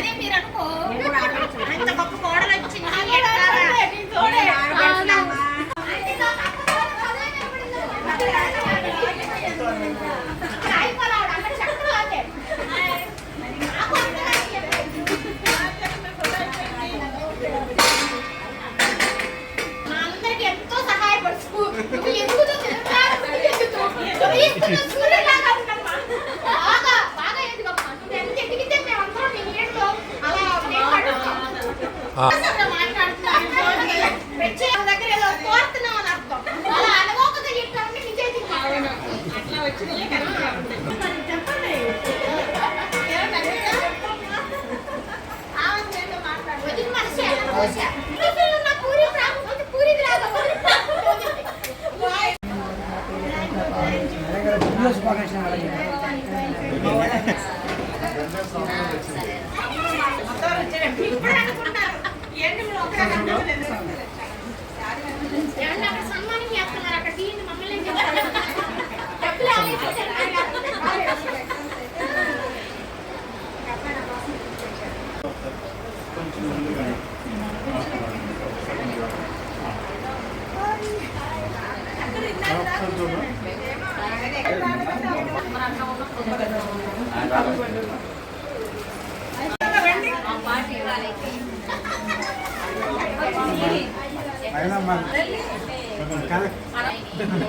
అదే మీరు అనుకో. అంత గొప్ప కోడలు వచ్చింది. మా అందరికి ఎంతో సహాయపడుతూ నువ్వు అసలు మాట్లాడుతున్నాను. ప్రత్యేక దగ్గర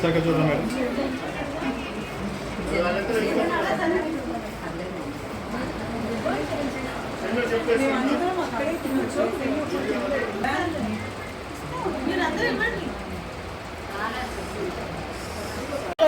సరిగ్గా చూద్దాం మేడం బాబు మేము సార్ చూడరా సార్ ఇక్కడ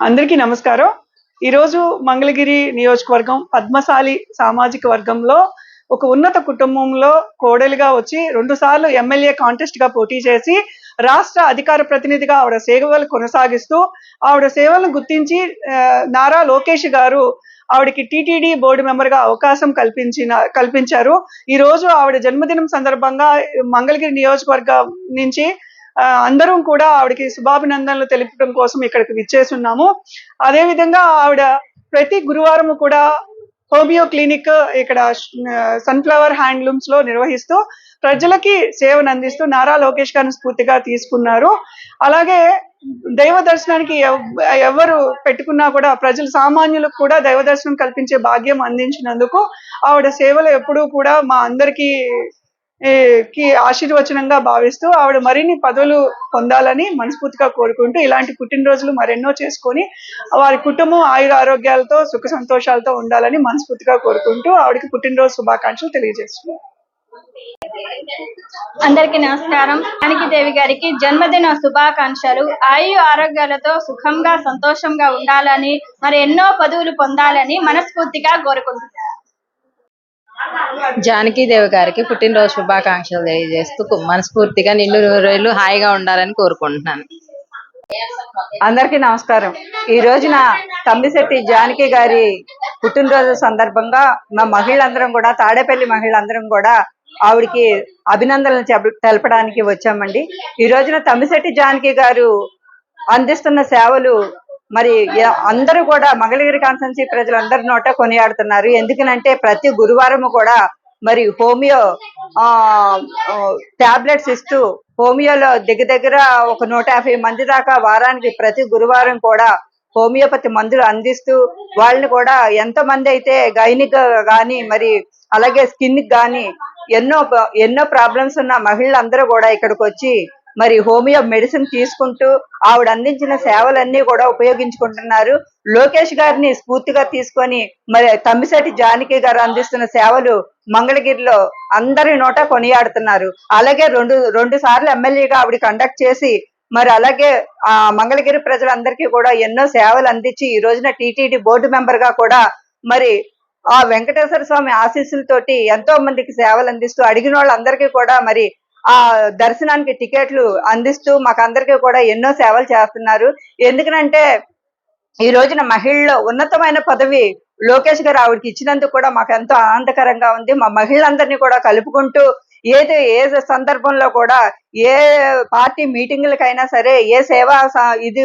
అందరికీ నమస్కారం. ఈరోజు మంగళగిరి నియోజకవర్గం పద్మశాలి సామాజిక వర్గంలో ఒక ఉన్నత కుటుంబంలో కోడలుగా వచ్చి రెండు సార్లు ఎమ్మెల్యే కాంటెస్ట్గా పోటీ చేసి రాష్ట్ర అధికార ప్రతినిధిగా ఆవిడ సేవలు కొనసాగిస్తూ ఆవిడ సేవలను గుర్తించి నారా లోకేష్ గారు ఆవిడకి టీటీడీ బోర్డు మెంబర్గా అవకాశం కల్పించిన కల్పించారు. ఈ రోజు ఆవిడ జన్మదినం సందర్భంగా మంగళగిరి నియోజకవర్గం నుంచి అందరం కూడా ఆవిడకి శుభాభినందనలు తెలుపడం కోసం ఇక్కడికి విచ్చేస్తున్నాము. అదే విధంగా ఆవిడ ప్రతి గురువారం కూడా హోమియో క్లినిక్ ఇక్కడ సన్ఫ్లవర్ హ్యాండ్లూమ్స్లో నిర్వహిస్తూ ప్రజలకి సేవను అందిస్తూ నారా లోకేష్ గారిని స్ఫూర్తిగా తీసుకున్నారు. అలాగే దైవ దర్శనానికి ఎవరు పెట్టుకున్నా కూడా ప్రజలు సామాన్యులకు కూడా దైవ దర్శనం కల్పించే భాగ్యం అందించినందుకు ఆవిడ సేవలు ఎప్పుడూ కూడా మా అందరికీ కి ఆశీర్వచనంగా భావిస్తూ ఆవిడ మరిన్ని పదవులు పొందాలని మనస్ఫూర్తిగా కోరుకుంటూ ఇలాంటి పుట్టినరోజులు మరెన్నో చేసుకొని వారి కుటుంబం ఆయుర ఆరోగ్యాలతో సుఖ సంతోషాలతో ఉండాలని మనస్ఫూర్తిగా కోరుకుంటూ ఆవిడకి పుట్టినరోజు శుభాకాంక్షలు తెలియజేస్తున్నాను. అందరికీ నమస్కారం. దేవి గారికి జన్మదిన శుభాకాంక్షలు. ఆయు ఆరోగ్యాలతో సుఖంగా సంతోషంగా ఉండాలని మరి ఎన్నో పదవులు పొందాలని మనస్ఫూర్తిగా కోరుకుంటున్నాను. జానకీదేవి గారికి పుట్టినరోజు శుభాకాంక్షలు తెలియజేస్తూ మనస్ఫూర్తిగా నిన్ను రోజులు హాయిగా ఉండాలని కోరుకుంటున్నాను. అందరికీ నమస్కారం. ఈ రోజున తమ్మిశెట్టి జానకి గారి పుట్టినరోజు సందర్భంగా మా మహిళలందరం కూడా తాడేపల్లి మహిళలందరం కూడా ఆవిడకి అభినందనలు తెలపడానికి వచ్చామండి. ఈ రోజున తమ్మిశెట్టి జానకి గారు అందిస్తున్న సేవలు మరి అందరూ కూడా మంగళగిరి కాన్సెన్సీ ప్రజలందరి నోట కొనియాడుతున్నారు. ఎందుకనంటే ప్రతి గురువారం కూడా మరి హోమియో ఆ టాబ్లెట్స్ ఇస్తూ హోమియోలో దగ్గర దగ్గర ఒక నూట యాభై మంది దాకా వారానికి ప్రతి గురువారం కూడా హోమియోపతి మందులు అందిస్తూ వాళ్ళని కూడా ఎంతో మంది అయితే గైనిక్ గాని మరి అలాగే స్కిన్ కానీ ఎన్నో ఎన్నో ప్రాబ్లమ్స్ ఉన్న మహిళలందరూ కూడా ఇక్కడికి వచ్చి మరి హోమియో మెడిసిన్ తీసుకుంటూ ఆవిడ అందించిన సేవలన్నీ కూడా ఉపయోగించుకుంటున్నారు. లోకేష్ గారిని స్ఫూర్తిగా తీసుకొని మరి తమ్మిశెట్టి జానకి గారు అందిస్తున్న సేవలు మంగళగిరిలో అందరి నోట కొనియాడుతున్నారు. అలాగే రెండు రెండు సార్లు ఎమ్మెల్యేగా ఆవిడ కండక్ట్ చేసి మరి అలాగే ఆ మంగళగిరి ప్రజలందరికీ కూడా ఎన్నో సేవలు అందించి ఈ రోజున టీటీడీ బోర్డు మెంబర్గా కూడా మరి ఆ వెంకటేశ్వర స్వామి ఆశీస్సులతోటి ఎంతో మందికి సేవలు అందిస్తూ అడిగిన వాళ్ళందరికీ కూడా మరి ఆ దర్శనానికి టికెట్లు అందిస్తూ మాకందరికీ కూడా ఎన్నో సేవలు చేస్తున్నారు. ఎందుకనంటే ఈ రోజున మహిళలో ఉన్నతమైన పదవి లోకేష్ గారు ఆవిడకి ఇచ్చినందుకు కూడా మాకు ఎంతో ఆనందకరంగా ఉంది. మా మహిళలందరినీ కూడా కలుపుకుంటూ ఏది ఏ సందర్భంలో కూడా ఏ పార్టీ మీటింగులకైనా సరే ఏ సేవా ఇది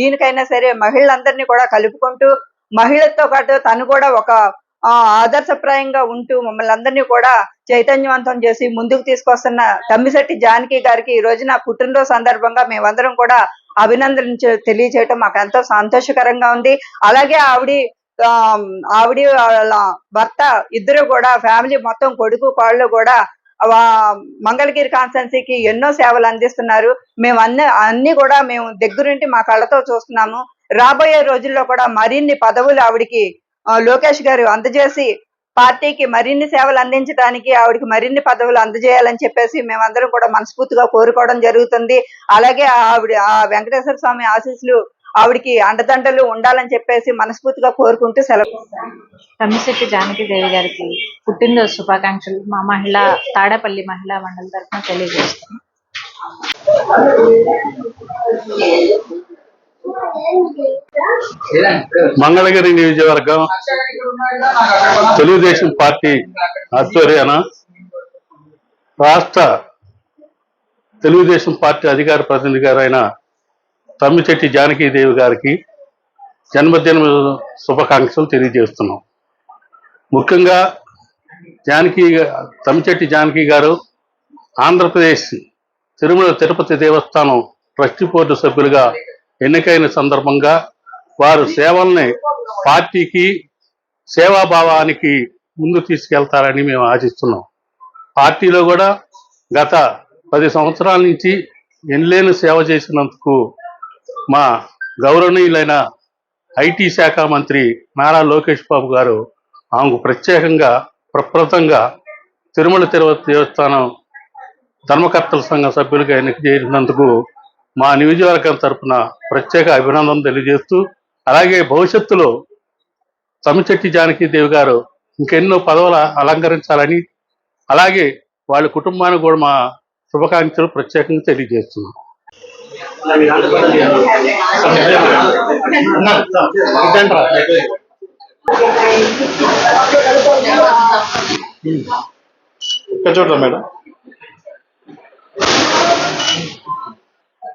దీనికైనా సరే మహిళలందరినీ కూడా కలుపుకుంటూ మహిళతో పాటు తను కూడా ఒక ఆదర్శప్రాయంగా ఉంటూ మమ్మల్ని అందరినీ కూడా చైతన్యవంతం చేసి ముందుకు తీసుకొస్తున్న తమ్మిశెట్టి జానకి గారికి ఈ రోజున పుట్టినరోజు సందర్భంగా మేమందరం కూడా అభినందన తెలియజేయటం మాకు ఎంతో సంతోషకరంగా ఉంది. అలాగే ఆవిడ ఆవిడ భర్త ఇద్దరు కూడా ఫ్యామిలీ మొత్తం కొడుకు కాళ్ళు కూడా మంగళగిరి కాన్స్టెన్సీకి ఎన్నో సేవలు అందిస్తున్నారు. మేము అన్ని అన్ని కూడా మేము దగ్గరుండి మా కళ్ళతో చూస్తున్నాము. రాబోయే రోజుల్లో కూడా మరిన్ని పదవులు ఆవిడికి లోకేష్ గారు అందజేసి పార్టీకి మరిన్ని సేవలు అందించడానికి ఆవిడకి మరిన్ని పదవులు అందజేయాలని చెప్పేసి మేమందరం కూడా మనస్ఫూర్తిగా కోరుకోవడం జరుగుతుంది. అలాగే ఆవిడ ఆ వెంకటేశ్వర స్వామి ఆశీస్సులు ఆవిడకి అండదండలు ఉండాలని చెప్పేసి మనస్ఫూర్తిగా కోరుకుంటూ సెలవు తమ్మిశెట్టి జానకి దేవి గారికి పుట్టినరోజు శుభాకాంక్షలు. మా మహిళ తాడపల్లి మహిళా మండలి తరఫున తెలియజేస్తాం. మంగళగిరి నియోజకవర్గం తెలుగుదేశం పార్టీ ఆధ్వర్యాన రాష్ట్ర తెలుగుదేశం పార్టీ అధికార ప్రతినిధి గారైన తమ్మిచెట్టి జానకీదేవి గారికి జన్మదిన శుభాకాంక్షలు తెలియజేస్తున్నాం. ముఖ్యంగా జానకి తమ్మిశెట్టి జానకి గారు ఆంధ్రప్రదేశ్ తిరుమల తిరుపతి దేవస్థానం ట్రస్టీ బోర్డు సభ్యులుగా ఎన్నికైన సందర్భంగా వారు సేవల్ని పార్టీకి సేవాభావానికి ముందు తీసుకెళ్తారని మేము ఆశిస్తున్నాం. పార్టీలో కూడా గత పది సంవత్సరాల నుంచి ఎన్లేని సేవ చేసినందుకు మా గౌరవనీయులైన ఐటీ శాఖ మంత్రి నారా లోకేష్ బాబు గారు ఆమెకు ప్రత్యేకంగా ప్రప్రతంగా తిరుమల తిరుపతి దేవస్థానం ధర్మకర్తల సంఘ సభ్యులుగా ఎన్నిక చేసినందుకు మా నియోజకవర్గం తరపున ప్రత్యేక అభినందన తెలియజేస్తూ అలాగే భవిష్యత్తులో తమిచెట్టి జానకీదేవి గారు ఇంకెన్నో పదవులు అలంకరించాలని అలాగే వాళ్ళ కుటుంబానికి కూడా మా శుభాకాంక్షలు ప్రత్యేకంగా తెలియజేస్తున్నాం. ఇక్కడ చూడరా మేడం.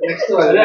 నెక్స్ట్ ఎవరు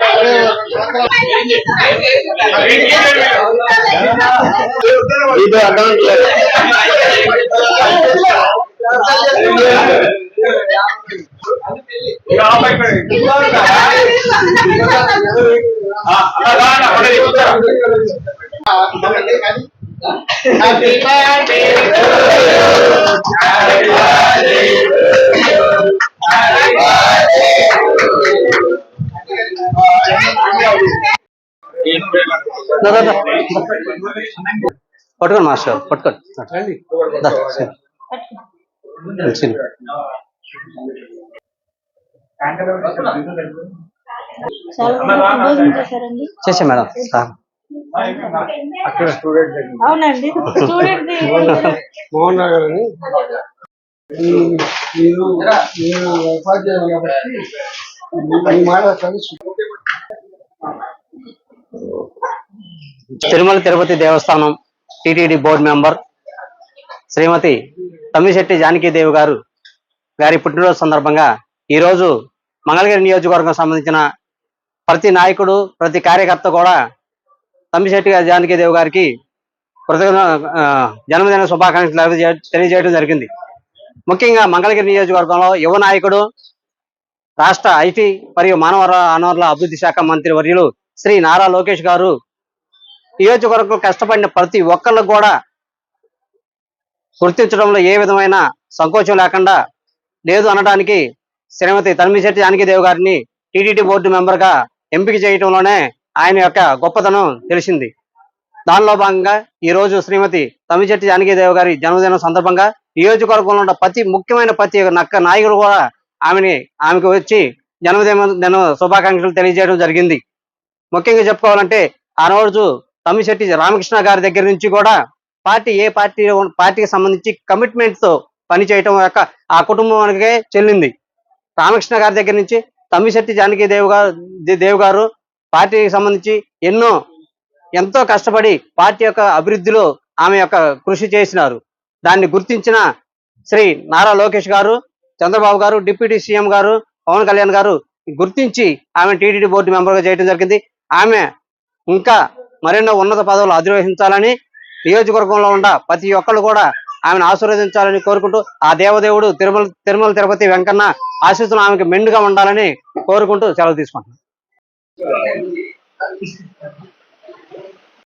బాబు ఇక్కడ అక్షంతలు కూడా నెగ్గుతున్నాయి. ఇది అకౌంట్ లేదు పట్టుకోండి మాస్టర్ పట్టుకోండి. చేసా మేడం సార్. అవునండి. స్టూడెంట్ మోహన్ గారు అని. మీరు మీరు ఉపాధ్యాయులు కాబట్టి ఈ మాట కలిసి Tirumala Tirupati Devasthanam TTD board member Srimathi Tammisetti Janakidevi garu గారి పుట్టినరోజు సందర్భంగా ఈరోజు మంగళగిరి నియోజకవర్గం సంబంధించిన ప్రతి నాయకుడు ప్రతి కార్యకర్త కూడా తమ్మిశెట్టి జానకీదేవి గారికి కృతజ్ఞ జన్మదిన శుభాకాంక్షలు తెలియజేయడం జరిగింది. ముఖ్యంగా మంగళగిరి నియోజకవర్గంలో యువ నాయకుడు రాష్ట్ర ఐటీ మరియు మానవ వనరుల అభివృద్ధి శాఖ మంత్రి వర్యులు శ్రీ నారా లోకేష్ గారు నియోజకవర్గం కష్టపడిన ప్రతి ఒక్కళ్ళు కూడా గుర్తించడంలో ఏ విధమైన సంకోచం లేకుండా లేదు అనడానికి శ్రీమతి తనిమిశెట్టి జానకిదేవి గారిని టీటీడీ బోర్డు మెంబర్గా ఎంపిక చేయడంలోనే ఆయన యొక్క గొప్పతనం తెలిసింది. దానిలో భాగంగా ఈ రోజు శ్రీమతి తమిశెట్టి జానకిదేవి గారి జన్మదినం సందర్భంగా నియోజకవర్గంలో ఉన్న ప్రతి ముఖ్యమైన ప్రతి నక్క నాయకుడు కూడా ఆమెని ఆమెకు వచ్చి జన్మదిన శుభాకాంక్షలు తెలియజేయడం జరిగింది. ముఖ్యంగా చెప్పుకోవాలంటే ఆ రోజు తమ్మిశెట్టి రామకృష్ణ గారి దగ్గర నుంచి కూడా పార్టీ ఏ పార్టీ పార్టీకి సంబంధించి కమిట్మెంట్తో పనిచేయటం యొక్క ఆ కుటుంబానికే చెల్లింది. రామకృష్ణ గారి దగ్గర నుంచి తమ్మిశెట్టి జానకి దేవ్ గారు దేవ్ గారు పార్టీకి సంబంధించి ఎన్నో ఎంతో కష్టపడి పార్టీ యొక్క అభివృద్ధిలో ఆమె యొక్క కృషి చేసినారు. దాన్ని గుర్తించిన శ్రీ నారా లోకేష్ గారు చంద్రబాబు గారు డిప్యూటీ సీఎం గారు పవన్ కళ్యాణ్ గారు గుర్తించి ఆమె టీటీడీ బోర్డు మెంబర్గా చేయడం జరిగింది. ఆమె ఇంకా మరెన్నో ఉన్నత పదవులు అధిరోహించాలని నియోజకవర్గంలో ఉన్న ప్రతి ఒక్కళ్ళు కూడా ఆమెను ఆశీర్వదించాలని కోరుకుంటూ ఆ దేవదేవుడు తిరుమల తిరుమల తిరుపతి వెంకన్న ఆశీస్సులు ఆమెకు మెండుగా ఉండాలని కోరుకుంటూ సెలవు తీసుకుంటున్నాను